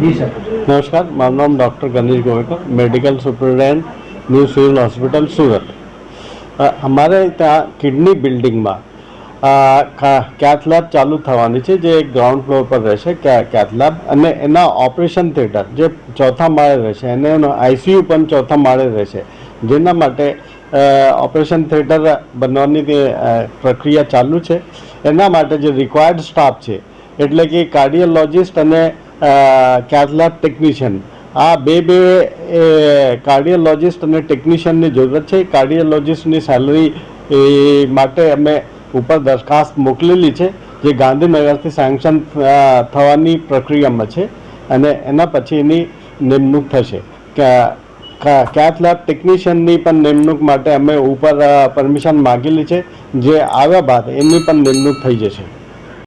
જી sir. નમસ્કાર, મારું નામ doctor Ganesh Govekar medical superintendent, new civil hospital, Surat. અમારે ત્યાં કિડની બિલ્ડિંગમાં કેથ ચાલુ થવાની છે, જે ગ્રાઉન્ડ ફ્લોર પર રહેશે કેથ લેબ. અને એના ઓપરેશન થિયેટર, જે ચોથા માળે રહેશે, અને એનો આઈસીયુ પણ ચોથા માળે રહેશે. જેના માટે ઓપરેશન થિયેટર બનવાની પ્રક્રિયા ચાલુ છે. એના માટે જે રિક્વાયર્ડ સ્ટાફ છે, એટલે કે કાર્ડિયોલોજિસ્ટ અને કેથ ટેકનિશિયન. આ બે બે કાર્ડિયોલોજિસ્ટ અને ટેકનિશિયનની જરૂરત છે. કાર્ડિયોલોજિસ્ટની સેલરી એ માટે અમે ઉપર દરખાસ્ત મોકલેલી છે, જે ગાંધીનગરથી સેન્કશન થવાની પ્રક્રિયામાં છે અને એના પછી એની નિમણૂક થશે. કેથ ટેકનિશિયનની પણ નિમણૂક માટે અમે ઉપર પરમિશન માગેલી છે. જે આવ્યા બાદ એમની પણ નિમણૂક થઈ જશે.